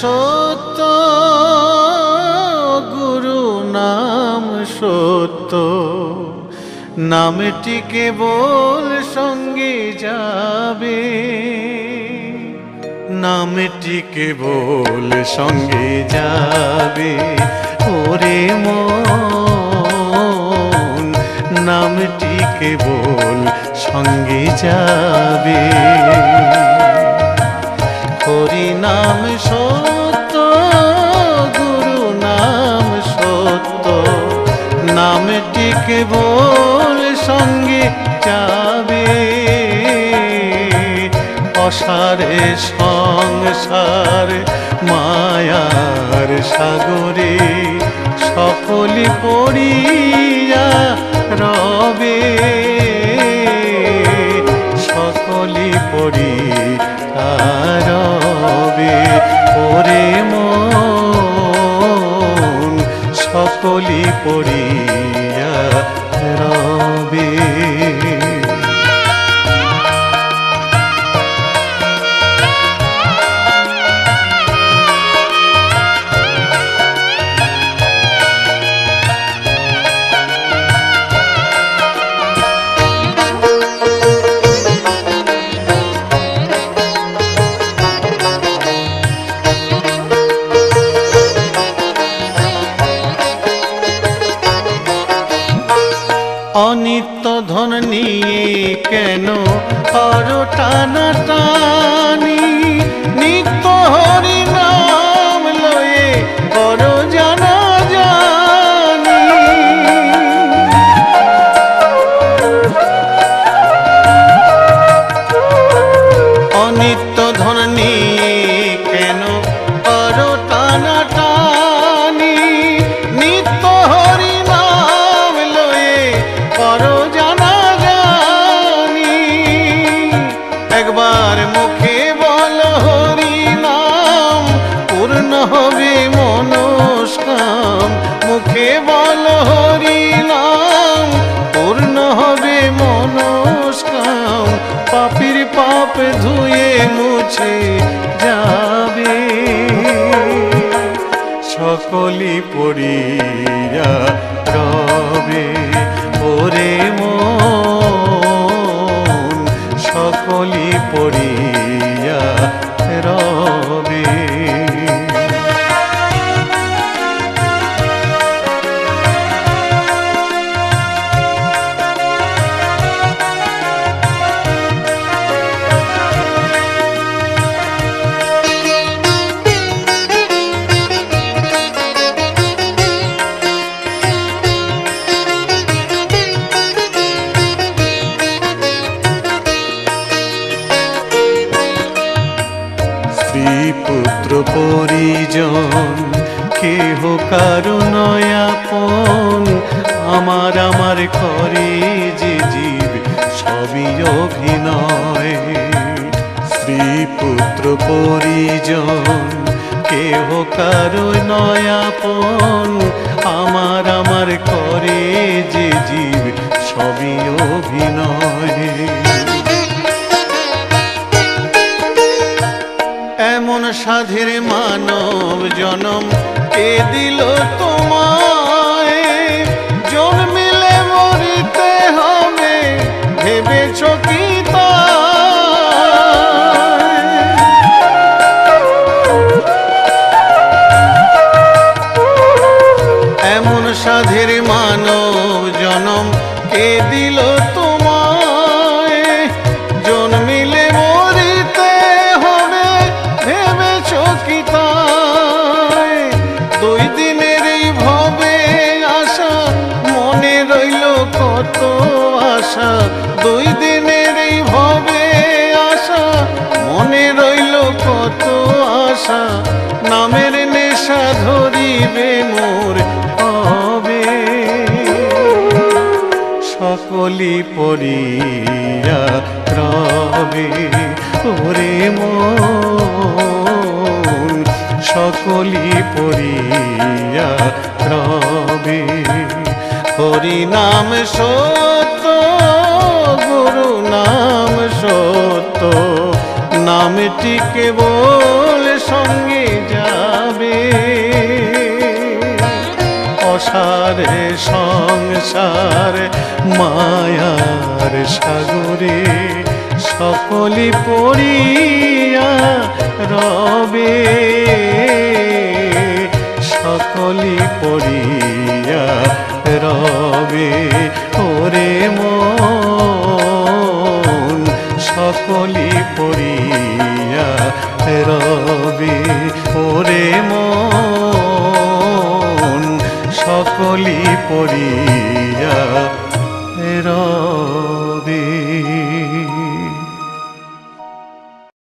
সত্য, গুরু নাম সত্য। নামটি কেবল সঙ্গে যাবে, নামটি কেবল সঙ্গে যাবে। ওরে মন, নামটি কেবল সঙ্গে যাবে। কেবল সঙ্গে যাবে। অসারে সংসার মায়ার সাগরে সকলি পড়িয়া রবে। পড়িয়া রবে। অনিত্য ধন নিয়ে কেন আরও টানা ধুয়ে মুছে যাবে। সকলি পড়িয়া রবে। ওরে মন সকলি পড়িয়া স্ত্রী পুত্র পরিজন, কেহ কারও নয়াপন? আমার আমার করে যে জীব, সবই অভিনয়। স্ত্রী পুত্র পরিজন, কেহ কারও নয়াপন? আমার আমার করে যে জীব, সবই অভিনয়। সাধের মানব জনম। কে দিল তোমায়? জন্মিলে মরিতে হবে ভেবেছ কি এমন সাধের মানব কত আশা, দুই দিনের এই ভবে আশা। মনে রইল কত আশা, নামের নেশা ধরিবে মোর হবে সকলি পড়িয়া রবে, ওরে মন। সকলি পড়িয়া রবে। হরি নাম সত্য, গুরু নাম সত্য। নামটিকে বল সঙ্গে যাবে। অসারে সংসার, মায়ার সাগরে সকলি পড়িয়া রবে। সকলি পড়িয়া মন সকলি পড়িয়া